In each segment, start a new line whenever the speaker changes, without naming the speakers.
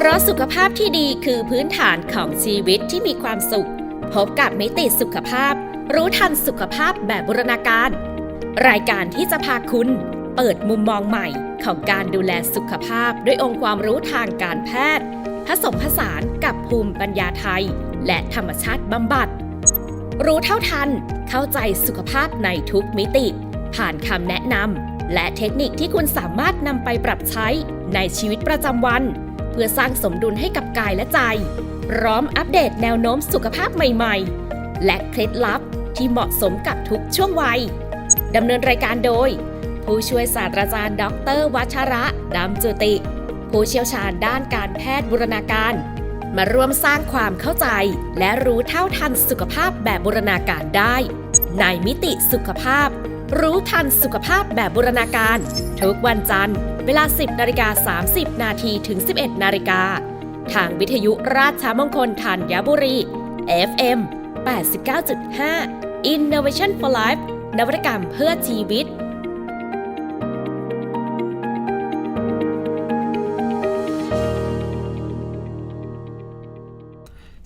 เพราะสุขภาพที่ดีคือพื้นฐานของชีวิตที่มีความสุข พบกับมิติสุขภาพ รู้ทันสุขภาพแบบบูรณาการ รายการที่จะพาคุณ เปิดมุมมองใหม่ของการดูแลสุขภาพด้วยองค์ความรู้ทางการแพทย์ ผสมผสานกับภูมิปัญญาไทย และธรรมชาติบำบัด รู้เท่าทัน เข้าใจสุขภาพในทุกมิติ ผ่านคำแนะนำและเทคนิคที่คุณสามารถนำไปปรับใช้ในชีวิตประจำวัน พื่อสร้างสมดุลให้กับกายและใจ พร้อมอัปเดตแนวโน้มสุขภาพใหม่ๆ และเคล็ดลับที่เหมาะสมกับทุกช่วงวัย ดำเนินรายการโดย ผู้ช่วยศาสตราจารย์ดออเตอร์วัชระดำจุติ ผู้เชี่ยวชาญด้านการแพทย์บูรณาการ มาร่วมสร้างความเข้าใจ และรู้เท่าทันสุขภาพแบบบูรณาการได้ ในมิติสุขภาพ รู้ทันสุขภาพแบบบูรณาการ ทุกวันจันทร์ เวลา 10นาฬิกา30 นาทีถึง 11นาฬิกา ทางวิทยุราชมงคลธัญบุรี FM 89.5 Innovation for Life นวัตกรรมเพื่อชีวิต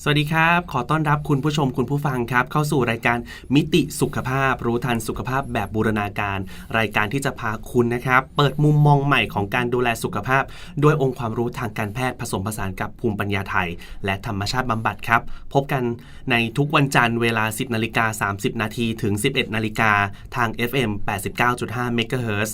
สวัสดีครับ ขอต้อนรับคุณผู้ชมคุณผู้ฟังครับ เข้าสู่รายการมิติสุขภาพ รู้ทันสุขภาพแบบบูรณาการ รายการที่จะพาคุณนะครับ เปิดมุมมองใหม่ของการดูแลสุขภาพ ด้วยองค์ความรู้ทางการแพทย์ผสมผสานกับภูมิปัญญาไทย และธรรมชาติบำบัดครับ พบกันในทุกวันจันทร์เวลา 10นาฬิกา30นาทีถึง 11นาฬิกาทาง FM 89.5 MHz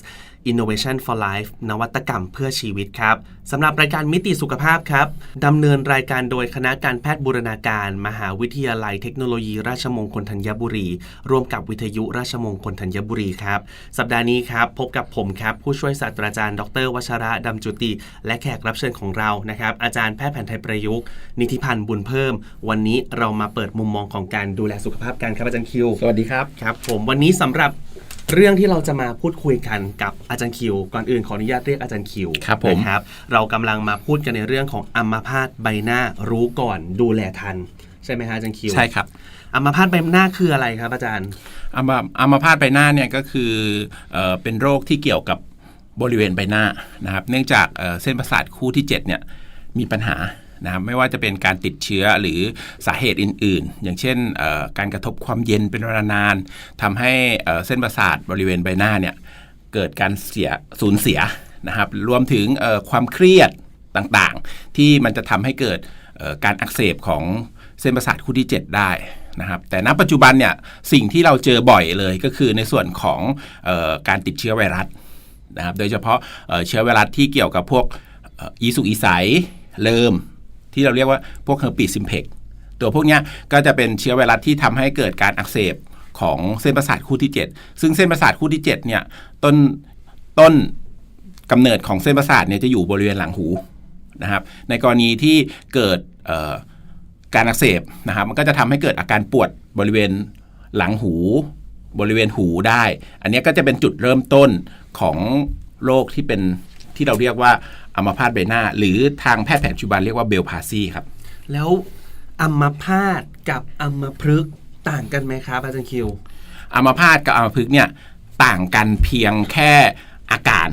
Innovation for Life นวัตกรรมเพื่อชีวิตครับสำหรับรายการมิติสุขภาพครับดำเนินรายการโดยคณะการแพทย์บูรณาการ มหาวิทยาลัยเทคโนโลยีราชมงคลธัญบุรี ร่วมกับวิทยุราชมงคลธัญบุรีครับสัปดาห์นี้ครับพบกับผมครับผู้ช่วยศาสตราจารย์ ดรวชระดำจุติ และแขกรับเชิญของเรานะครับอาจารย์แพทย์แผนไทยประยุกต์นิติพันธ์บุญเพิ่ม วันนี้เรามาเปิดมุมมองของการดูแลสุขภาพกันครับอาจารย์คิว
สวัสดีครับ
ครับ ผมวันนี้สำหรับ เรื่องที่เราจะมาพูดคุยกันกับอาจารย์คิว ก่อนอื่นขออนุญาตเรียกอาจารย์คิว
ครับผม
นะครับ เรากำลังมาพูดกันในเรื่องของอัมพาตใบหน้ารู้ก่อนดูแลทัน ใช่ไหมฮะอาจารย์คิว
ใช่ครับ
อัมพาตใบหน้าคืออะไรครับอาจารย์
อัมอัมพาตใบหน้าเนี่ยก็คือเอ่อเป็นโรคที่เกี่ยวกับบริเวณใบหน้านะครับ เนื่องจากเอ่อเส้นประสาทคู่ที่7เนี่ยมีปัญหา นะครับไม่ว่าจะเป็นการติดเชื้อหรือสาเหตุอื่น ๆ อย่างเช่นการกระทบความเย็นเป็นเวลานานทำให้เส้นประสาทบริเวณใบหน้าเนี่ยเกิดการเสียสูญเสียนะครับรวมถึงความเครียดต่างๆ ที่มันจะทำให้เกิดการอักเสบของเส้นประสาทคู่ที่ 7 ได้นะครับแต่ณปัจจุบันเนี่ยสิ่งที่เราเจอบ่อยเลยก็คือในส่วนของออการติดเชื้อไวรัสนะครับโดยเฉพาะเเชื้อไวรัสที่เกี่ยวกับพวกอีสุกอีใสเลิม ที่เราเรียกว่าพวกเฮอร์ปีซิมเพกตัวพวกนี้ก็จะเป็นเชื้อไวรัสที่ทำให้เกิดการอักเสบของเส้นประสาทคู่ที่ 7 ซึ่งเส้นประสาทคู่ที่7เนี่ยต้นต้นกำเนิดของเส้นประสาทเนี่ยจะอยู่บริเวณหลังหูนะครับ ในกรณีที่เกิดการอักเสบนะครับ มันก็จะทำให้เกิดอาการปวดบริเวณหลังหู บริเวณหูได้ อันนี้ก็จะเป็นจุดเริ่มต้นของโรคที่เป็นที่เราเรียกว่า อัมพาตใบหน้า หรือทางแพทย์แผนปัจจุบันเรียกว่าเบลพาซีครับ
แล้วอัมพาตกับอัมพฤกษ์ต่างกันไหมครับอาจารย์คิว
อัมพาตกับอัมพฤกษ์เนี่ยต่างกันเพียงแค่อาการ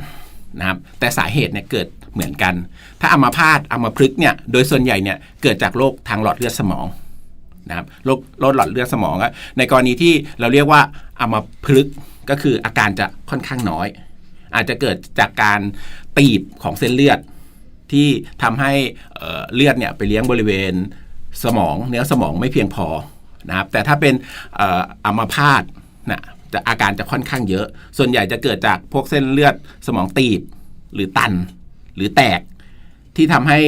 นะครับแต่สาเหตุเนี่ยเกิดเหมือนกัน ถ้าอัมพาตอัมพฤกษ์เนี่ยโดยส่วนใหญ่เนี่ยเกิดจากโรคทางหลอดเลือดสมองนะครับโรคโรคหลอดเลือดสมองอะในกรณีที่เราเรียกว่าอัมพฤกษ์ก็คืออาการจะค่อนข้างน้อย อาจจะเกิดจากการตีบของเส้นเลือด ที่ทำให้เลือดเนี่ยไปเลี้ยงบริเวณสมองเนื้อสมองไม่เพียงพอนะครับแต่ถ้าเป็นอัมพาตนะจะอาการจะค่อนข้างเยอะ ส่วนใหญ่จะเกิดจากพวกเส้นเลือดสมองตีบหรือตันหรือแตก ที่ทำให้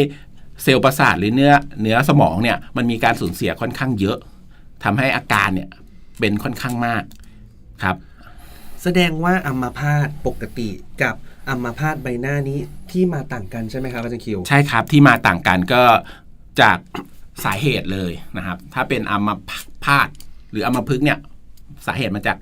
เซลล์ประสาทหรือเนื้อเนื้อสมองเนี่ยมันมีการสูญเสียค่อนข้างเยอะทำให้อาการเนี่ยเป็นค่อนข้างมากครับ
แสดงว่าอัมพาตปกติกับอัมพาตใบหน้านี้ที่มาต่างกันใช่ไหมครับอาจารย์คิว
ใช่ครับที่มาต่างกันก็จากสาเหตุเลยนะครับ ถ้าเป็นอัมพาตหรืออัมพฤกษ์เนี่ย สาเหตุมาจาก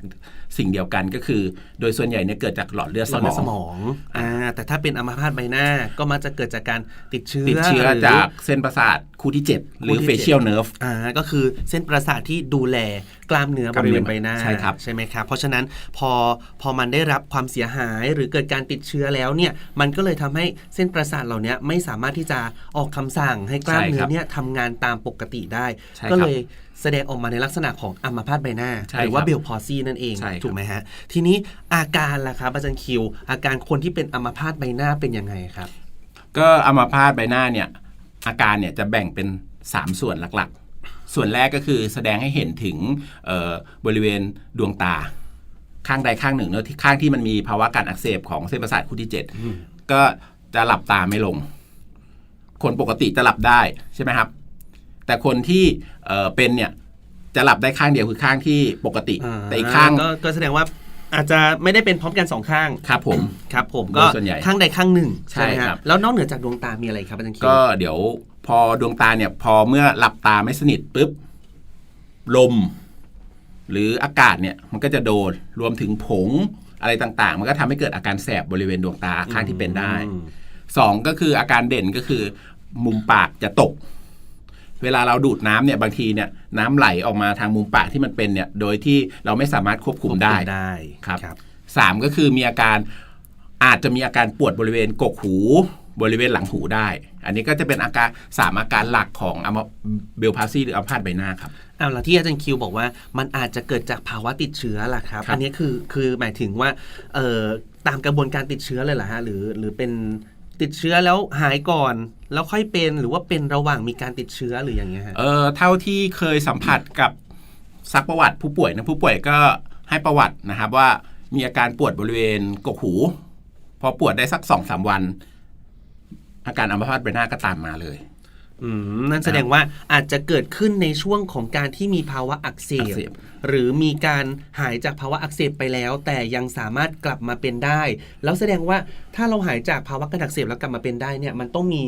สิ่งเดียวกันก็คือ โดยส่วนใหญ่เนี่ยเกิดจากหลอดเลือด
ห
ส
ลอด
ม
เลื
อ
อดสม
ง
องอ่าแต่ถ้าเป็นอัมพาตใบหน้าก็มักจะเกิดจากการติดเชื้อ
ติดเชื้อ
หรื
จากเส้นประสาทคู่ที่ 7 หรือ
คู่ที่
facial nerve
อ่าก็คือเส้นประสาทที่ดูแลกล้ามเนื้อบริเวณใบหน้า
ใช่ครับ
ใช่ไหมครับ เพราะฉะนั้นพอพอมันได้รับความเสียหายหรือเกิดการติดเชื้อแล้วเนี่ยมันก็เลยทำให้เส้นประสาทเหล่านี้ไม่สามารถที่จะออกคำสั่งให้กล้ามเนื้อเนี่ยทำงานตามปกติได้
ใช่ครับ
ก็เลย แสดงออกมาในลักษณะของอัมพาตใบหน้า
ใช่
หรือว่า
ครับ
เบลพอซีนั่นเอง
ใช่ครับ
ถูกไหมฮะ ทีนี้อาการล่ะครับอาจารย์คิว อาการคนที่เป็นอัมพาตใบหน้าเป็นยังไงครับ
ก็อัมาพาตใบหน้าเนี่ยอาการเนี่ยจะแบ่งเป็น 3 ส่วนหลักๆ ส่วนแรกก็คือแสดงให้เห็นถึงเอ่อบริเวณดวงตา ข้างใดข้างหนึ่งเนอะที่ข้างที่มันมีภาวะการอักเสบของเส้นประสาทคู่ที่ 7 ก็จะหลับตาไม่ลงคนปกติจะหลับได้ใช่ไหมครับ แต่คนที่เอ่อเป็นเนี่ยจะหลับได้ข้างเดียวคือข้างที่ปกติ แต่อีกข้าง
ก็ก็แสดงว่าอาจจะไม่ได้เป็นพร้อมกันสองข้าง
ครับผม
ครับผม
โด
ก็
ยส่วนใหญ่
ข้างใดข้างหนึ่ง
ใช่
ไหมฮะ
ครับ
แล้วนอกเหนือจากดวงตามีอะไรครับอาจารย์คิว
ก็เดี๋ยวพอดวงตาเนี่ยพอเมื่อหลับตาไม่สนิทปุ๊บลม หรืออากาศเนี่ยมันก็จะโดนรวมถึงผงอะไรต่างๆ มันก็ทำให้เกิดอาการแสบบริเวณดวงตาข้างที่เป็นได้
อืม
สองก็คืออาการเด่นก็คือ มุมปากจะตก เวลาเราดูดน้ำเนี่ยบางทีเนี่ยน้ำไหลออกมาทางมุมปากที่มันเป็นเนี่ยโดยที่เราไม่สามารถควบคุมได้
ได้
ครับ
ครับ
สามก็คือมีอาการอาจจะมีอาการปวดบริเวณกกหูบริเวณหลังหูได้ อันนี้ก็จะเป็นอาการสามอาการหลักของอัมเบลพาซีหรืออัมพาตใบหน้าครับ
เอาละที่อาจารย์คิวบอกว่ามันอาจจะเกิดจากภาวะติดเชื้อล่ะครับ
ครับ
อันนี้คือคือหมายถึงว่าเอ่อตามกระบวนการติดเชื้อเลยเหรอฮะหรือหรือเป็น ติดเชื้อแล้วหายก่อน แล้วค่อยเป็นหรือว่าเป็นระหว่างมีการติดเชื้อหรืออย่างเงี้ยฮะ
เออเท่าที่เคยสัมผัสกับซักประวัติผู้ป่วยนะผู้ป่วยก็ให้ประวัตินะครับว่ามีอาการปวดบริเวณกกหู พอปวดได้สักสองสามวัน อาการอัมพาตใบหน้าก็ตามมาเลย
นั่นแสดงว่าอาจจะเกิดขึ้นในช่วงของการที่มีภาวะอักเส
อั
บ
กเสบ
หรือมีการหายจากภาวะอักเสบไปแล้ว แต่ยังสามารถกลับมาเป็นได้ แล้วแสดงว่าถ้าเราหายจากภาวะการอักเสบแล้วกลับมาเป็นได้เนี่ยมันต้องมี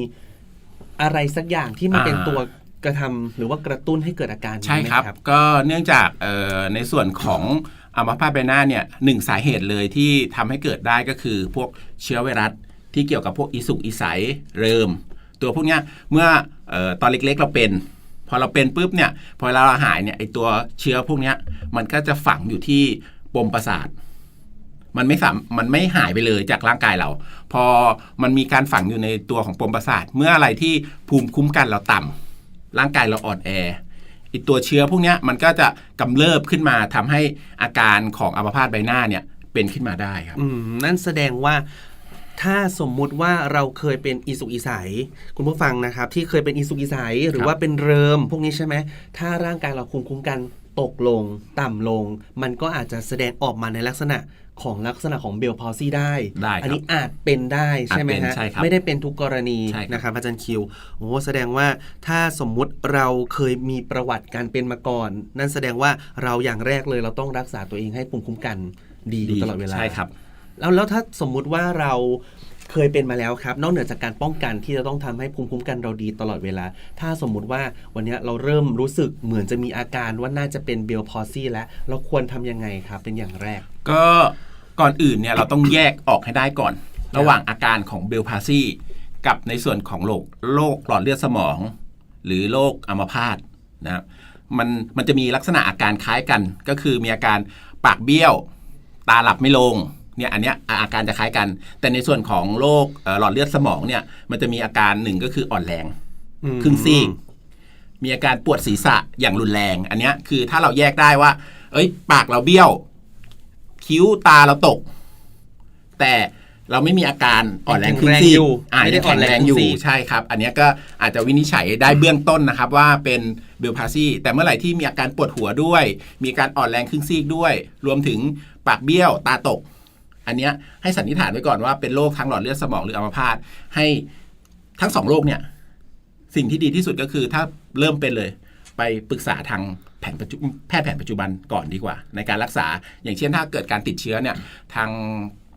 อะไรสักอย่างที่มันเป็นตัวกระทำหรือว่ากระตุ้นให้เกิดอาการนี้
ใช่
ไหม
ครับก็เนื่องจากเอ่อในส่วนของอัมพาตใบหน้าเนี่ยหนึ่งสาเหตุเลยที่ทำให้เกิดได้ก็คือพวกเชื้อไวรัสที่เกี่ยวกับพวกอีสุกอีใสเริม ตัวพวกเนี้ยเมื่อ เออตอนเล็กๆเราเป็น พอเราเป็นปุ๊บเนี่ยพอเราหายเนี่ยไอตัวเชื้อพวกเนี้ยมันก็จะฝังอยู่ที่ปมประสาทมันไม่สามมันไม่หายไปเลยจากร่างกายเรา พอมันมีการฝังอยู่ในตัวของปมประสาท เมื่ออะไรที่ภูมิคุ้มกันเราต่ำร่างกายเราอ่อนแอไอตัวเชื้อพวกนี้มันก็จะกำเริบขึ้นมาทำให้อาการของอัมพาตใบหน้าเนี่ยเป็นขึ้นมาได้ครับ
อืมนั่นแสดงว่า ถ้าสมมุติว่าเราเคยเป็นอีสุกอีใสคุณผู้ฟังนะครับ ที่เคยเป็นอีสุกอีใสหรือ
ครับ
ว่าเป็นเริมพวกนี้ใช่ไหมถ้าร่างกายเราคุมคุ้มกันตกลง ต่ำลง มันก็อาจจะแสดงออกมาในลักษณะของลักษณะของเบลพอซี่ได้
ได้ครับ
อันี้อาจเป็นได้ใช่ไหม
อาจเป็
ฮะ
นใช่ครับ
ไม่ได้เป็นทุกกรณี
ใช่ครับ
นะครับอาจารย์คิวโอ้แสดงว่าถ้าสมมุติเราเคยมีประวัติการเป็นมาก่อน นั่นแสดงว่าเราอย่างแรกเลยเราต้องรักษาตัวเองให้ภูมิคุ้มกันดีอยู่ตลอดเวลา
ใช่ครับ
แล้วแล้วถ้าสมมุติว่าเราเคยเป็นมาแล้วครับ นอกเหนือจากการป้องกันที่จะต้องทำให้ภูมิคุ้มกันเราดีตลอดเวลา ถ้าสมมุติว่าวันนี้เราเริ่มรู้สึกเหมือนจะมีอาการว่าน่าจะเป็นเบลพอซี่แล้ว เราควรทำยังไงครับ เป็นอย่างแรก
ก็ก่อนอื่นเนี่ยเราต้องแยกออกให้ได้ก่อน ระหว่างอาการของเบลพาซี่กับในส่วนของโรคโรคหลอดเลือดสมอง หรือโรคอัมพาตนะครับมันมันจะมีลักษณะอาการคล้ายกัน ก็คือมีอาการปากเบี้ยว ตาหลับไม่ลง เนี่ยอันเนี้ยอาการจะคล้ายกัน แต่ในส่วนของโรคเอ่อหลอดเลือดสมองเนี่ยมันจะมีอาการหนึ่งก็คืออ่อนแรง
อืม
ครึ่งซีกมีอาการปวดศีรษะอย่างรุนแรง อันเนี้ยคือถ้าเราแยกได้ว่า เอ้ย ปากเราเบี้ยว คิ้วตาเราตก แต่เราไม่มีอาการอ่อนแรงครึ่งซีกอ่า
ไม่ได้
ยัง
อ่อ
แข็
น
ง
แร
แรงงอยู่
ครึ่งซีก
ใช่ครับ อันเนี้ยก็อาจจะวินิจฉัยได้เบื้องต้นนะครับ ว่าเป็นเบลพาซีแต่เมื่อไหร่ที่มีอาการปวดหัวด้วย มีการอ่อนแรงครึ่งซีกด้วย รวมถึงปากเบี้ยวตาตก อันเนี้ยให้สันนิษฐานไว้ก่อนว่าเป็นโรคทางหลอดเลือดสมองหรืออัมพาตให้ทั้งสองโรคเนี่ยสิ่งที่ดีที่สุดก็คือถ้าเริ่มเป็นเลย ไปปรึกษาทางแผนปัจจุแพทย์แผนปัจจุบันก่อนดีกว่า ในการรักษาอย่างเช่นถ้าเกิดการติดเชื้อเนี่ยทาง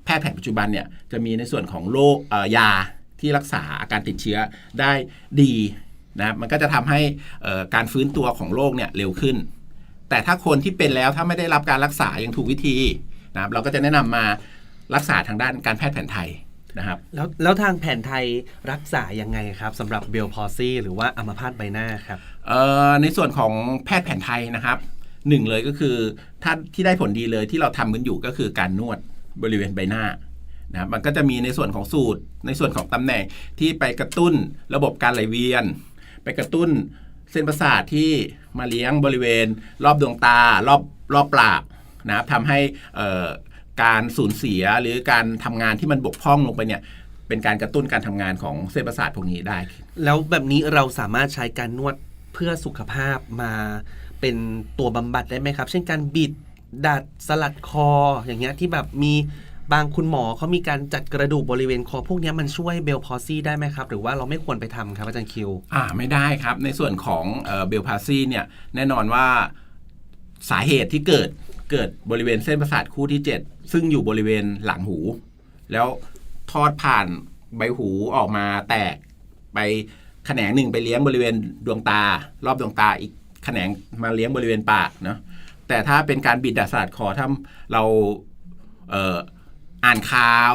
แพทย์แผนปัจจุบันเนี่ยจะมีในส่วนของโรคยาที่รักษาอาการติดเชื้อได้ดีนะมันก็จะทำให้การฟื้นตัวของโรคเนี่ยเร็วขึ้น แต่ถ้าคนที่เป็นแล้วถ้าไม่ได้รับการรักษาอย่างถูกวิธีนะครับเราก็จะแนะนำมา รักษาทางด้านการแพทย์แผนไทยนะครับ
แล้วแล้วทางแผนไทยรักษายังไงครับสำหรับเบลพอซี่หรือว่าอัมพาตใบหน้าครับ
เอ่อในส่วนของแพทย์แผนไทยนะครับหนึ่งเลยก็คือถ้าที่ได้ผลดีเลยที่เราทำกันอยู่ก็คือการนวดบริเวณใบหน้านะครับมันก็จะมีในส่วนของสูตร ในส่วนของตำแหน่งที่ไปกระตุ้นระบบการไหลเวียน ไปกระตุ้นเส้นประสาทที่มาเลี้ยงบริเวณ รอบดวงตารอบรอบปากนะครับทำให้เอ่อ การสูญเสียหรือการทำงานที่มันบกพร่องลงไปเนี่ยเป็นการกระตุ้นการทำงานของเส้นประสาทพวกนี้ได้
แล้วแบบนี้เราสามารถใช้การนวดเพื่อสุขภาพมาเป็นตัวบำบัดได้ไหมครับ เช่นการบิดดัดสลัดคออย่างเงี้ยที่แบบมีบางคุณหมอเขามีการจัดกระดูกบริเวณคอพวกเนี้ยมันช่วยเบลพอซี่ได้ไหมครับ หรือว่าเราไม่ควรไปทำครับอาจารย์คิว
อ่าไม่ได้ครับ ในส่วนของเบลพาซีเนี่ยแน่นอนว่าสาเหตุที่เกิด เกิดบริเวณเส้นประสาทคู่ที่ 7 ซึ่งอยู่บริเวณหลังหู แล้วทอดผ่านใบหูออกมาแตกไปแขนงหนึ่งไปเลี้ยงบริเวณดวงตา รอบดวงตาอีกแขนงมาเลี้ยงบริเวณปากเนาะแต่ถ้าเป็นการบิดดัดสลัดคอถ้าเราเอ่ออ่านข่าว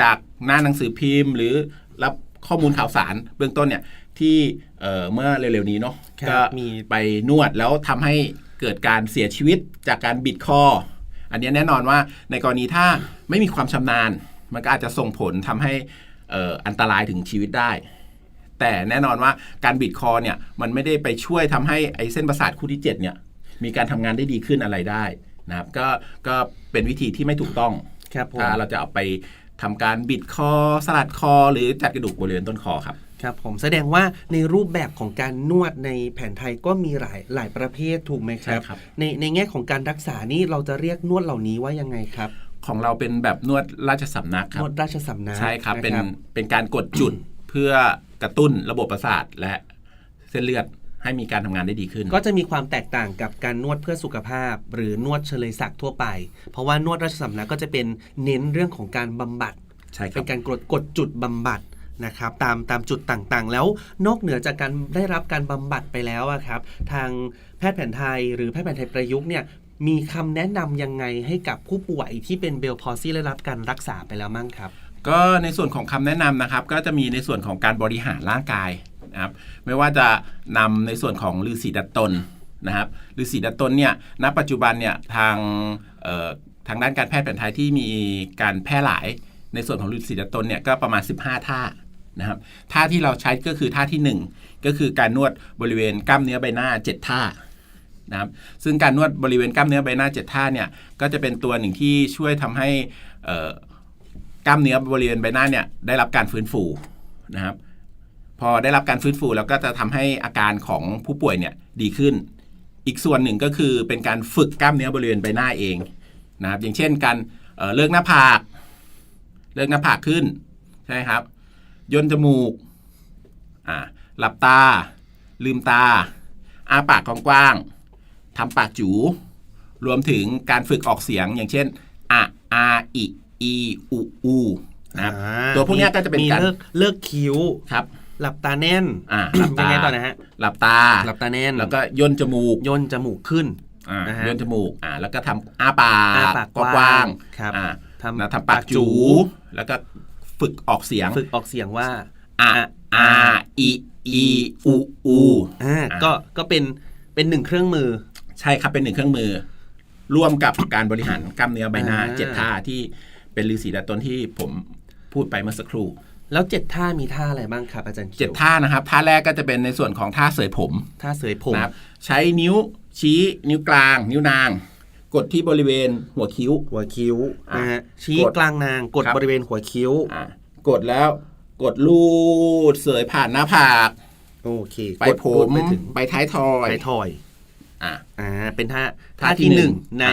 จากหน้าหนังสือพิมพ์ หรือรับข้อมูลข่าวสารเบื้องต้นเนี่ยที่เอ่อเมื่อเร็วๆนี้เนาะ
ครับ
ก็
มี
ไปนวดแล้วทำให้ เกิดการเสียชีวิตจากการบิดคอ อันนี้แน่นอนว่าในกรณีถ้าไม่มีความชำนาญ มันก็อาจจะส่งผลทำให้เอ่ออันตรายถึงชีวิตได้ แต่แน่นอนว่าการบิดคอเนี่ยมันไม่ได้ไปช่วยทำให้ไอ้เส้นประสาทคู่ที่ 7 เนี่ย มีการทำงานได้ดีขึ้นอะไรได้นะครับก็ก็เป็นวิธีที่ไม่ถูกต้อง
ครับผม
ถ้าเราจะเอาไปทำการบิดคอสลัดคอ หรือจัดกระดูกบริเวณต้นคอครับ
ครับผมแสดงว่าในรูปแบบของการนวดในแผนไทยก็มีหลายหลายประเภทถูกไหมครับ
ใช่ครับ
ในในแง่ของการรักษานี่เราจะเรียกนวดเหล่านี้ว่ายังไงครับ
ของเราเป็นแบบนวดราชสำนักคนรับ
วดราชสำนัก
ใช่ครับ
นะ
เป็นเป็นการกดจุด เพื่อกระตุ้นระบบประสาทและเส้นเลือดให้มีการทำงานได้ดีขึ้น
ก็จะมีความแตกต่างกับการนวดเพื่อสุขภาพ หรือนวดเฉลยศักดิ์ทั่วไป เพราะว่านวดราชสำนักก็จะเป็นเน้นเรื่องของการบำบัด
ใช่ค
เป็
รับ
นการกดกดจุดบำบัด นะครับตามตามจุดต่างๆ แล้วนอกเหนือจากการได้รับการบำบัดไปแล้วครับทางแพทย์แผนไทย หรือแพทย์แผนไทยประยุกต์เนี่ยมีคำแนะนำยังไงให้กับผู้ป่วยที่เป็นเบลพอซี่ได้รับการรักษาไปแล้วมั่งครับ
ก็ในส่วนของคำแนะนำนะครับ ก็จะมีในส่วนของการบริหารร่างกายนะครับไม่ว่าจะนำในส่วนของฤาษีดัดตนนะครับฤาษีดัดตนเนี่ยณปัจจุบันเนี่ยทางทางด้านการแพทย์แผนไทยที่มีการแพร่หลายในส่วนของฤาษีดัดตนเนี่ยก็ประมาณ 15 ท่า นะครับท่าที่เราใช้ก็คือท่าทีหนึ่1 ก็คือการนวดบริเวณกล้ามเนื้อใบหน้า 7 ท่านะครับซึ่งการนวดบริเวณกล้ามเนื้อใบหน้า 7 ท่าเนี่ยก็จะเป็นตัวหนึ่งที่ช่วยทำให้กล้ามเนื้อบริเวณใบหน้าเนี่ยได้รับการฟื้นฟูนะครับพอได้รับการฟื้นฟูแล้วก็จะทำให้อาการของผู้ป่วยเนี่ยดีขึ้น อีกส่วนหนึ่งก็คือเป็นการฝึกกล้ามเนื้อบริเวณใบหน้าเองนะครับอย่างเช่นการเเลิกหน้าผาก เลิกหน้าผากขึ้นใช่ไหมครับ ย่นจมูกอ่าหลับตา ลืมตาอ้าปากกว้างๆทำปากจู รวมถึงการฝึกออกเสียงอย่างเช่นอะอาอิอีอูอูนะครับ
อ่า
ตัวพวกเนี้ยก็จะเป็น
มี
การ
เลิกเลิกคิ้ว
ครับ
หลับตาแน่น
อ่าหลับตา
ยังไงต่อนะฮะ
หลับตา
หลับตาแน่น
แล้วก็ย่นจมูก
ย่นจมูกขึ้น
อ่า
นะฮะ
ย่นจมูก อ่า แล้วก็ทำอ้าปา
อ้าปาก
กว้าง
ครับ
อ่า
ทำ
นะทำปากจู แล้วก็ ฝึกออกเสียง
ฝึกออกเสียงว่า
อะอาอิอีอูอู
อ่าก็ก็เป็นเป็นหนึ่งเครื่องมือ
ใช่ครับเป็นหนึ่งเครื่องมือ ร่วมกับการบริหารกล้ามเนื้อใบหน้า
อ่า
เจ็ดท่าที่เป็นฤาษีดัดตนที่ผมพูดไปเมื่อสักครู่
แล้วเจ็ดท่ามีท่าอะไรบ้างครับอาจารย์คิว
เจ็ดท่านะครับท่าแรกก็จะเป็นในส่วนของท่าเสยผม
ท่าเสยผม
นะครับใช้นิ้วชี้นิ้วกลาง นิ้วนาง กดที่บริเวณหัวคิ้ว
หัวคิ้ว
อะ
นะฮะชี้
กด
กลางนางกด
ครับ
บริเวณหัวคิ้ว
อ่ากดแล้วกดลูดเสยผ่านหน้าผาก
โอเค
ไป
กด
ผม
ไปถึง
ไปท้ายทอย
ไทยทอย
อ่า
อ่า เป็นท่า
ท่า
ท่า
ที่
ที่
ห
ห
นึ่
นึ่
ง
งใน
อ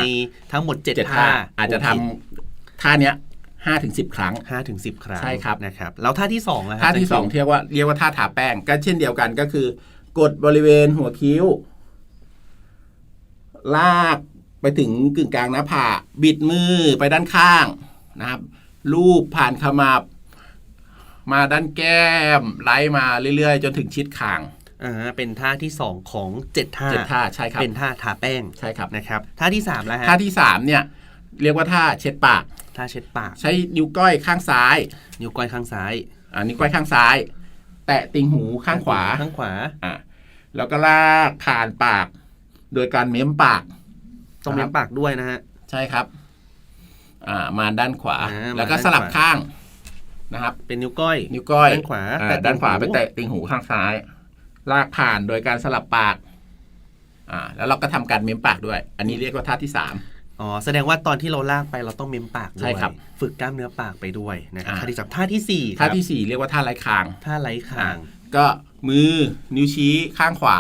ะ
ทั้งหมดเจ็ด
เจ็ด
ท่า
ท่าอาจจะทำท่าเนี้ยห้าถึงสิบครั้ง
ห้าถึงสิบครั้ง
ใช่ครับ
นะครับ แล้วท่าที่สองนะครั
ท่าที่
จรย์
สอง
คิว
เรียกว่าเรียกว่าท่าทาแป้งก็เช่นเดียวกันก็คือ กดบริเวณหัวคิ้ว ลาก ไปถึงกึ่งกลางหน้าผากบิดมือไปด้านข้างนะครับลูบผ่านขมับ มาด้านแก้มไล่มาเรื่อยๆ จนถึงชิดคาง
อ่าเป็นท่าที่สองของเจ็ดท่า
เจ็ดท่าใช่ครับ
เป็นท่าทาแป้ง
ใช่ครับ
นะครับท่าที่สามแล้วฮะ
ท่าที่สามเนี่ยเรียกว่าท่าเช็ดปาก
ท่าเช็ดปาก
ใช้นิ้วก้อยข้างซ้าย
นิ้วก้อยข้างซ้าย
อ่านิ้วก้อยข้างซ้าย แตะติ่งหูข้างขวา
ข้างขวา
อะแล้วก็ลากผ่านปาก โดยการเม้มปาก
ต้องเม้มปากด้วยนะฮะ
ใช่ครับ อ่ามาด้านขวา
อ่ามา
แล้วก็
ด้าน
สลับ
ขวา
ข้างนะครับ
เป็นนิ้วก้อย
นิ้วก้อย
ด้านขวา
อ่
แตะ
ด้านขวา
ติ่งหู
ไปแตะติ่งหูข้างซ้าย ลากผ่านโดยการสลับปาก อ่า แล้วเราก็ทำการเม้มปากด้วย อันนี้เรียกว่าท่าที่สาม
อ๋อแสดงว่าตอนที่เราลากไปเราต้องเม้มปากด้วย
ใช่ครับ
ฝึกกล้ามเนื้อปากไปด้วยนะครับ
อ่า
ท่าที่สามท่าที่สี่ค
ท่า
รับ
ที่สี่เรียกว่าท่าไร้คาง
ท่าไร้คาง
ก็มือนิ้วชี้ข้างขวา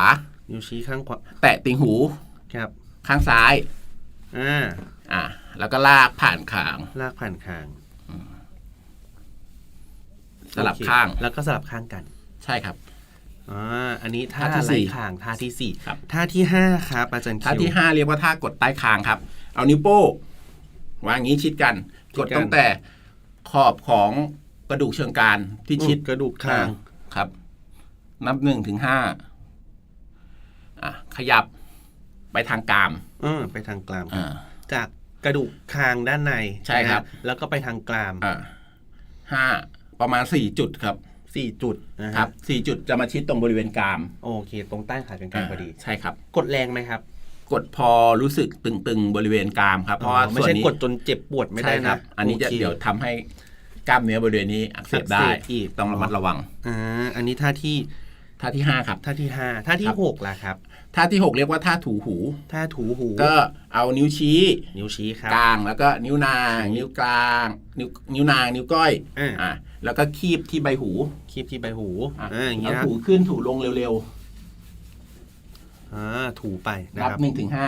นิ้วชี้ข้างขวา
แตะติ่งหู
ครับ
ข้างซ้าย
อ่า
อ่าแล้วก็ลากผ่านคาง
ลากผ่านคาง
สลับ
โอเค
ข้าง
แล้วก็สลับข้างกัน
ใช่ครับ
อ่า อันนี้ท่า
ท่าที่สี่
ไร้คาง ท่าที่สี่
ครับ
ท่าที่ห้าครับอาจารย์คิว
ท่าที่ห้าเรียกว่าท่ากดใต้คางครับ เอานิ้วโป้งวางอย่างนี้ชิดกัน
ชิ
ก
ด
ด
กัน
ตั้งแต่ขอบของกระดูกเชิงกรานที่ชิด
กระดูกคาง
ครับ นับหนึ่งถึงห้าอะขยับ ไปทางกราม
เออไปทางกลาม
อ่า
จากกระดูกคางด้านใน
ใช่ครับ
นะฮะแล้วก็ไปทางกลาม
อ่าห้าประมาณสี่จุดครับ
สี่จุดนะฮะ
ครับสี่จุดจะมาชิดตรงบริเวณกราม
โอเค ตรงใต้ขาเป็นกลางพอดี
ใช่ครับ
กดแรงไหมครับ
กดพอรู้สึกตึงๆบริเวณกรามครับเพราะว่า
อ๋อไม่
ส่วน
ใช่
นี้
กดจนเจ็บปวดไม่ได้
ใช่ครั
นะ
บ อันนี้จะ
โค
เดี๋ยวทำให้กล้ามเนื้อบริเวณนี้อักเสบได้
อักเสบอีก
ต้องระมัดระวัง
อ่าอันนี้ท่าที่
ท่าที่ห้าครับ
ท่าที่ห้าท่าที่
ครับ
หกล่ะครับ
ท่าที่หกเรียกว่าท่าถูหู
ท่าถูหู
ก็เอานิ้วชี้
นิ้วชี้ครับ
กลางแล้วก็นิ้วนาง นิ้วกลาง นิ้วนิ้วนางนิ้วก้อย
อ่า
อ่าแล้วก็คีบที่ใบหู
คีบที่ใบหู
อะ
อ่าอย่างนี้
แล้ว
นะ
ถูขึ้นถูลงเร็ว
อ่าถูไป
ๆ
นะ
นับ
ครับ
หนึ่งถึงห้า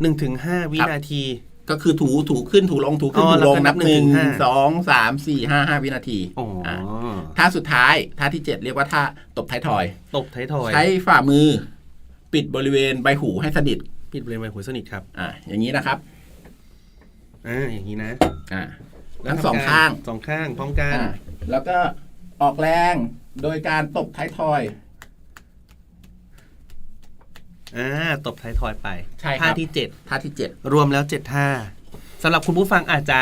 หนึ่งถึงห้าวิ
ครับ
นาที
ก็คือถูถูขึ้นถูลงถูขึ้น
อ๋อ
ถูลง
แล้วก็นั
นั
บบห
ห
นึ่
นึ่
ง
ง
ถึงห้า
สองสามสี่ห้าห้าวินาที
อ๋ออ
อ่าท่าสุดท้ายท่าที่เจ็ดเรียกว่าท่าตบท้ายทอย
ตบไทายทอย
ใช้ฝ่ามือ ปิดบริเวณใบหูให้สนิท
ปิดบริเวณใบหูสนิทครับ
อ่าอย่างนี้นะครับ
อ่าอย่างนี้นะ
อ่า
แล้ว
ทั้ง
ทำ
สอง
กร
ข้าง
สองข้างพร้อมกัน
อ่าแล้วก็ออกแรงโดยการตบท้ายทอย
อ่าตบไทายทอยไป
ใช่ครับ
ท่าที่เจ็ด
ท่าที่เจ็ด
รวมแล้วเจ็ดท่าสำหรับคุณผู้ฟังอาจจะ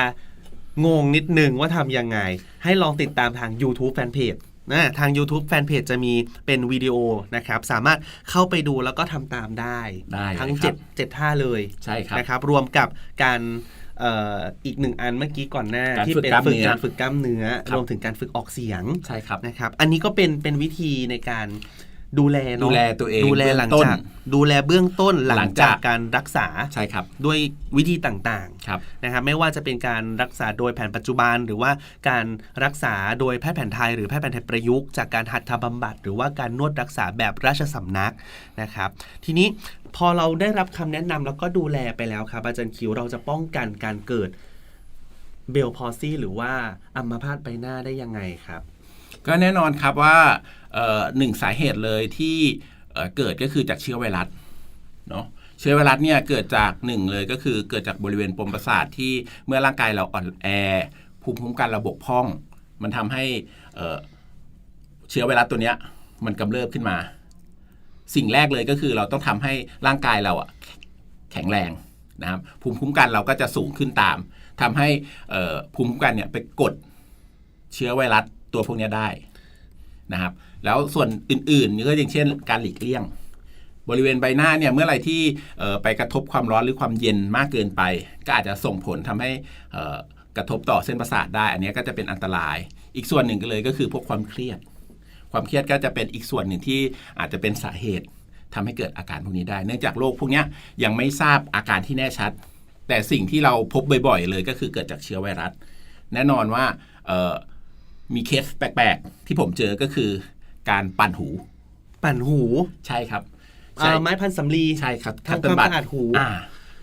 งงนิดนึงว่าทำยังไง ให้ลองติดตามทาง YouTube Fanpage นะทาง YouTube Fanpage จะมีเป็นวิดีโอนะครับ สามารถเข้าไปดูแล้วก็ทำตามได้
ได้
ทั้ง
เลยครับ
เจ็ดเจ็ดท่าเลย
ใช่ครับ
นะครับ รวมกับการเอ่ออีกหนึ่งอันเมื่อกี้ก่อนหน้า
การ
ที่
ฝึก
เป็น
กล้าม
ฝึก
เนื้อ
การฝึกกล้ามเนื้อ
ครับ
รวมถึงการฝึกออกเสียง
ใช่ครับ
นะครับ อันนี้ก็เป็นเป็นวิธีในการ ดูแลเนอะ
ดูแลตัวเอง
ดูแลหลัง
เบื้องต้น
จากดูแลเบื้องต้นหลั
หลั
ง
ง
จา
จากก
การรักษา
ใช่ครับ
ด้วยวิธีต่าง
ครับ
ๆนะครับไม่ว่าจะเป็นการรักษาโดยแผนปัจจุบัน หรือว่าการรักษาโดยแพทย์แผนไทย หรือแพทย์แผนไทยประยุกต์จากการหัตถบำบัดหรือว่าการนวดรักษาแบบราชสำนักนะครับทีนี้พอเราได้รับคำแนะนำแล้วก็ดูแลไปแล้วครับอาจารย์คิวเราจะป้องกันการเกิดเบลพอซี่หรือว่าอัมพาตใบหน้าได้ยังไงครับ
ก็แน่นอนครับว่าหนึ่งสาเหตุเลยที่เกิดก็คือจากเชื้อไวรัสเนาะเชื้อไวรัสเนี่ยเกิดจากหนึ่งเลยก็คือเกิดจากบริเวณปมประสาทที่เมื่อร่างกายเราอ่อนแอภูมิคุ้มกันราบกพร่อง มันทำให้เชื้อไวรัสตัวเนี้ยมันกำเริบขึ้นมา สิ่งแรกเลยก็คือเราต้องทำให้ร่างกายเราอะแข็งแรงนะครับภูมิคุ้มกันเราก็จะสูงขึ้นตามทำให้ภูมิคุ้มกันเนี่ยไปกดเชื้อไวรัส ตัวพวกนี้ได้นะครับ แล้วส่วนอื่นๆนี่ก็อย่างเช่น การหลีกเลี่ยง บริเวณใบหน้าเนี่ยเมื่อไรที่ไปกระทบความร้อนหรือความเย็นมากเกินไป ก็อาจจะส่งผลทำให้กระทบต่อเส้นประสาทได้ อันนี้ก็จะเป็นอันตราย อีกส่วนหนึ่งก็เลยก็คือพวกความเครียด ความเครียดก็จะเป็นอีกส่วนหนึ่งที่อาจจะเป็นสาเหตุทำให้เกิดอาการพวกนี้ได้ เนื่องจากโรคพวกนี้ยังไม่ทราบอาการที่แน่ชัด แต่สิ่งที่เราพบบ่อยๆ เลยก็คือเกิดจากเชื้อไวรัส แน่นอนว่า มีเคสแปลกๆ ที่ผมเจอก็คือการปั่นหู
ปั่นหู
ใช่ครับ
อ่าไม้พันสำลี
ใช่ครับ
ทำความสะอาดหู
อ่า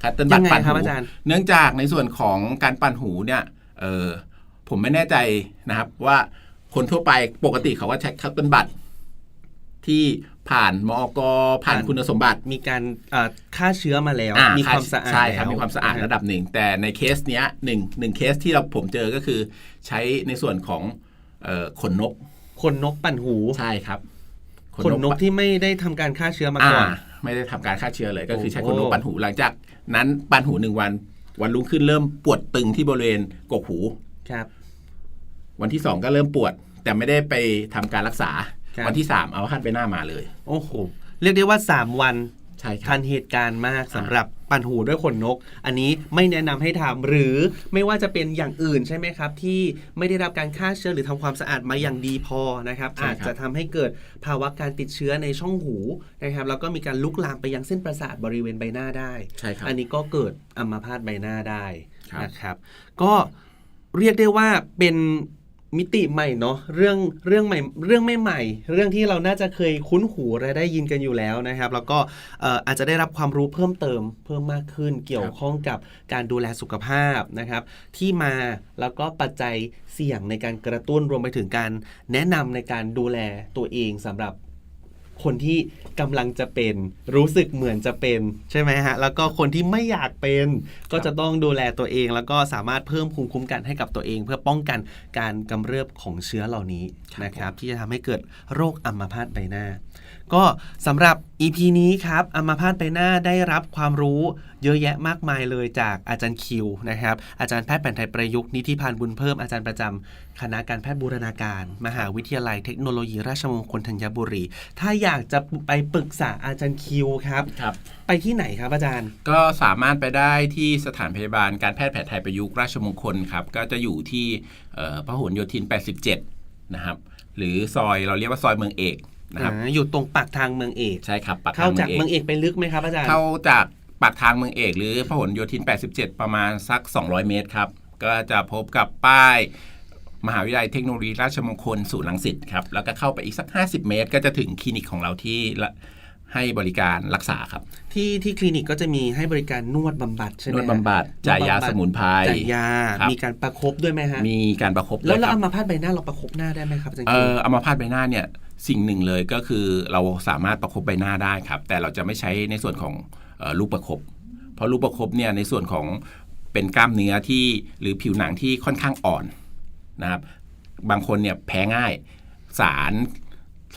คัตเติ้ลบัต
ยังไง
ปั่น
ครับ
หู
อาจารย์
เนื่องจากในส่วนของการปั่นหูเนี่ยเออผมไม่แน่ใจนะครับ ว่าคนทั่วไปปกติเขาก็ใช้คัตเติ้ลบัตที่ผ่านมอกผ่านคุณสมบัติ
มีการอ่าฆ่าเชื้อมาแล้ว
อ่
มีความสะอาด
ใช่ครับ
แล้ว
มีความสะอาด
นะฮะ
ระดับหนึ่ง แต่ในเคสเนี้ยหนึ่งหนึ่งเคสที่เราผมเจอก็คือ ใช้ในส่วนของเอ่อ ขนนก
คนนกปั่นหู
ใช่ครับ
ขนนกที่ไม่ได้ทำการฆ่าเชื้อมา
อ่า
ก่อน
ไม่ได้ทำการฆ่าเชื้อเลยก็คือใช้
โอ้
ขนนกปั่นหูหลังจาก นั้นปั่นหูหนึ่งวัน วันรุ่งขึ้นเริ่มปวดตึงที่บริเวณกกหู
ครับ
วันที่สองก็เริ่มปวด แต่ไม่ได้ไปทำการรักษา
ครับ
วันที่สามเอาขั้นไปหน้ามาเลย
โอ้โหเรียกได้ว่า3วัน
ใช่ใช่ครับ
ทันเหตุการณ์มากสำหรับปั่นหูด้วยขนนก อันนี้ไม่แนะนำให้ทำหรือไม่ว่าจะเป็นอย่างอื่นใช่ไหมครับ ที่ไม่ได้รับการฆ่าเชื้อหรือทำความสะอาดมาอย่างดีพอนะครับ
ใช่
อา
ครับ
จจะทำให้เกิดภาวะการติดเชื้อในช่องหูนะครับแล้วก็มีการลุกลามไปยังเส้นประสาทบริเวณใบหน้าได้
ใช่ครับ
อันนี้ก็เกิดอัมพาตใบหน้าได้
ครับ
นะครับ ก็เรียกได้ว่าเป็น มิติใหม่เนาะเรื่องเรื่องใหม่เรื่องไม่ใหม่เรื่องที่เราน่าจะเคยคุ้นหูและได้ยินกันอยู่แล้วนะครับ แล้วก็เอ่ออาจจะได้รับความรู้เพิ่มเติมเพิ่มมากขึ้นเกี่ยวข้องกับการดูแลสุขภาพนะครับ ที่มาแล้วก็ปัจจัยเสี่ยงในการกระตุ้นรวมไปถึงการแนะนำในการดูแลตัวเองสำหรับ คนที่กำลังจะเป็นรู้สึกเหมือนจะเป็นใช่ไหมฮะแล้วก็คนที่ไม่อยากเป็นก็จะต้องดูแลตัวเอง แล้วก็สามารถเพิ่มภูมิคุ้มกันให้กับตัวเอง เพื่อป้องกันการกำเริบของเชื้อเหล่านี้นะครับที่จะทำให้เกิดโรคอัมพาตใบหน้าก็สำหรับ EP นี้ครับอัมาพาตใบหน้าได้รับความรู้เยอะแยะมากมายเลยจากอาจารย์คิวนะครับอาจารย์แพทย์แผนไทยประยุกต์นิติพันธ์บุญเพิ่มอาจารย์ประจำคณะการแพทย์บูรณาการ มหาวิทยาลัยเทคโนโลยีราชมงคลธัญบุรี ถ้าอยากจะไปปรึกษาอาจารย์คิวครับ
ครับ
ไปที่ไหนครับอาจารย์
ก็สามารถไปได้ที่สถานพยาบาลการแพทย์แผนไทยประยุกต์ราชมงคลครับก็จะอยู่ที่พหลโยธิน 87 นะครับหรือซอยเราเรียกว่าซอยเมืองเอก นะครับ
อ่าอยู่ตรงปากทางเมืองเอก
ใช่ครับปากทา
เข้าง
เมื
จาก
องเอ
เมือง
ก
เอกไปลึกไหมครับอาจารย์
เข้าจากปากทางเมืองเอกหรือพหลโยธิน 87 ประมาณสัก 200 เมตรครับ ก็จะพบกับป้ายมหาวิทยาลัยเทคโนโลยีราชมงคลศูนย์ลังสิตครับ แล้วก็เข้าไปอีกสัก 50 เมตร ก็จะถึงคลินิกของเราที่ละให้บริการรักษาครับ
ที่ที่คลินิกก็จะมีให้บริการนวดบำบัดใช่ไหม
นวด
ฮะ
บำบัดจ่ายยาสมุนไพร
จ่ายยา
ครับ
มีการประคบด้วยไหมฮะ
มีการประคบ
แล้ว
ด้วย
เรา
ครั
อั
บ
มพาตใบหน้าเราประคบหน้าได้ไหมครับอาจารย์
เอ
คิว
ออัมพาตใบหน้าเนี่ย สิ่งหนึ่งเลยก็คือเราสามารถประคบใบหน้าได้ครับ แต่เราจะไม่ใช้ในส่วนของลูกประคบเพราะลูกประคบเนี่ยในส่วนของเป็นกล้ามเนื้อที่หรือผิวหนังที่ค่อนข้างอ่อนนะครับ บางคนเนี่ยแพ้ง่ายสาร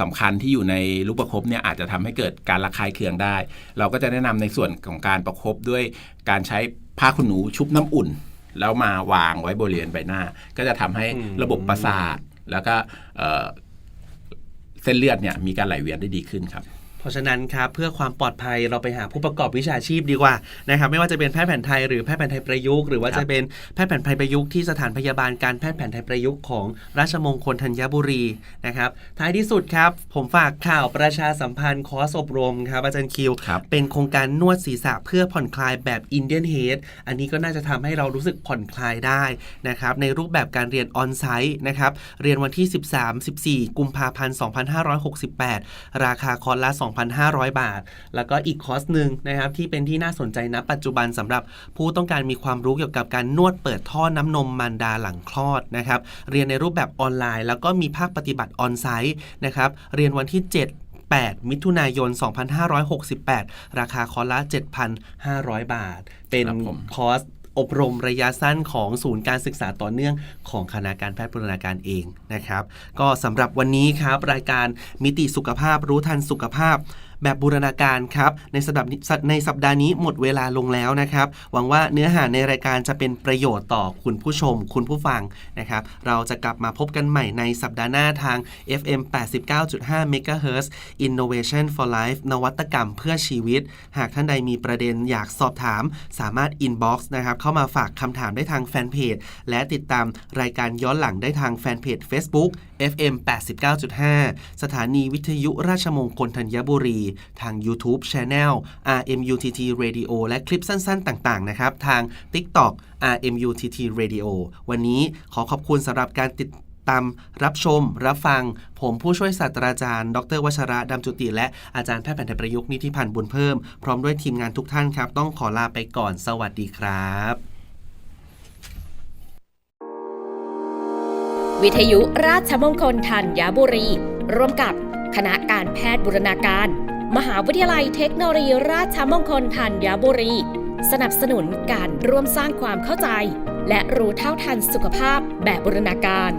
สำคัญที่อยู่ในลูกประคบเนี่ยอาจจะทำให้เกิดการระคายเคืองได้ เราก็จะแนะนำในส่วนของการประคบด้วยการใช้ผ้าขนหนูชุบน้ำอุ่น แล้วมาวางไว้บริเวณใบหน้า ก็จะทำให้ระบบประสาทแล้วก็ เส้นเลือดเนี่ยมีการไหลเวียนได้ดีขึ้นครับ
ราะฉะนั้นครับเพื่อความปลอดภัยเราไปหาผู้ประกอบวิชาชีพดีกว่านะครับไม่ว่าจะเป็นแพทย์แผนไทยหรือแพทย์แผนไทยประยุกต์หรือว่า
ครับ
จะเป็นแพทย์แผนไทยประยุกต์ที่สถานพยาบาลการแพทย์แผนไทยประยุกต์ของราชมงคลธัญบุรีนะครับท้ายที่สุดครับผมฝากข่าวประชาสัมพันธ์คอร์สอบรมครับอาจารย์คิว
ครับ
เป็นโครงการนวดศีรษะเพื่อผ่อนคลายแบบอินเดียนเฮดอันนี้ก็น่าจะทำให้เรารู้สึกผ่อนคลายได้นะครับในรูปแบบการเรียนออนไซต์นะครับเรียนวันที่ 13-14 กุมภาพันธ์ 2568 ราคาคอร์สละ2,500 บาท แล้วก็อีกคอร์สหนึ่งนะครับที่เป็นที่น่าสนใจณปัจจุบันสำหรับผู้ต้องการมีความรู้เกี่ยวกับการนวดเปิดท่อน้ำนมมารดาหลังคลอดนะครับเรียนในรูปแบบออนไลน์ แล้วก็มีภาคปฏิบัติออนไซต์นะครับเรียนวันที่ 7 8 มิถุนายน 2568 ราคาคอร์สละ 7,500 บาท เป็น
ครับผม
คอร์ส อบรมระยะสั้นของศูนย์การศึกษาต่อเนื่องของคณะการแพทย์บูรณาการเองนะครับ ก็สำหรับวันนี้ครับรายการมิติสุขภาพรู้ทันสุขภาพ แบบบูรณาการครับในสัปดาห์นี้ในสัปดาห์นี้หมดเวลาลงแล้วนะครับ หวังว่าเนื้อหาในรายการจะเป็นประโยชน์ต่อคุณผู้ชม คุณผู้ฟังนะครับ เราจะกลับมาพบกันใหม่ในสัปดาห์หน้าทาง FM 89.5 MHz Innovation for Life นวัตกรรมเพื่อชีวิต หากท่านใดมีประเด็นอยากสอบถาม สามารถ inbox นะครับเข้ามาฝากคำถามได้ทางแฟนเพจและติดตามรายการย้อนหลังได้ทางแฟนเพจ Facebook FM 89.5 สถานีวิทยุราชมงคลธัญบุรี ทาง YouTube Channel RMUTT Radio และคลิปสั้นๆ ต่างๆ นะครับ ทาง TikTok RMUTT Radio วันนี้ขอขอบคุณสำหรับการติดตามรับชม รับฟัง ผมผู้ช่วยศาสตราจารย์ ดรวชระดำจุติ และอาจารย์แพทย์แผนไทยประยุกต์นิติพันธ์บุญเพิ่ม พร้อมด้วยทีมงานทุกท่านครับ ต้องขอลาไปก่อน สวัสดีครับ
วิทยุราชมงคลธัญบุรี ร่วมกับคณะการแพทย์บุรณาการ มหาวิทยาลัยเทคโนโลยีราชมงคลธัญบุรี สนับสนุนการร่วมสร้างความเข้าใจ และรู้เท่าทันสุขภาพแบบบุรณาการ